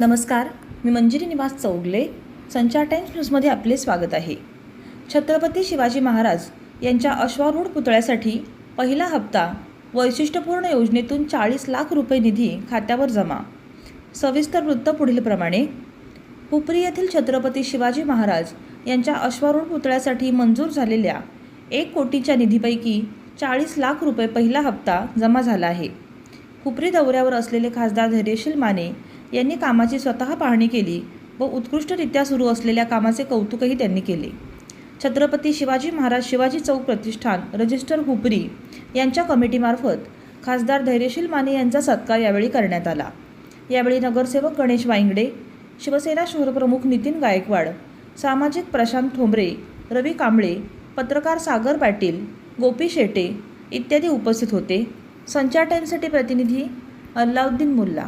नमस्कार मी मंजिरी निवास चौगले संचार टाइम्स न्यूजमध्ये आपले स्वागत आहे. छत्रपती शिवाजी महाराज यांच्या अश्वारूढ पुतळ्यासाठी पहिला हप्ता वैशिष्ट्यपूर्ण योजनेतून चाळीस लाख रुपये निधी खात्यावर जमा. सविस्तर वृत्त पुढीलप्रमाणे हुपरी येथील छत्रपती शिवाजी महाराज यांच्या अश्वारूढ पुतळ्यासाठी मंजूर झालेल्या एक कोटीच्या निधीपैकी चाळीस लाख रुपये पहिला हप्ता जमा झाला आहे. हुपरी दौऱ्यावर असलेले खासदार धैर्यशील माने यांनी कामाची स्वतः पाहणी केली व उत्कृष्टरित्या सुरू असलेल्या कामाचे कौतुकही त्यांनी केले. छत्रपती शिवाजी महाराज शिवाजी चौक प्रतिष्ठान रजिस्टर हुपरी यांच्या कमिटीमार्फत खासदार धैर्यशील माने यांचा सत्कार यावेळी करण्यात आला. यावेळी नगरसेवक गणेश वाईंगडे शिवसेना शहरप्रमुख नितीन गायकवाड सामाजिक प्रशांत ठोंबरे रवी कांबळे पत्रकार सागर पाटील गोपी शेटे इत्यादी उपस्थित होते. संचार टाईमसाठी प्रतिनिधी अल्लाउद्दीन मुल्ला.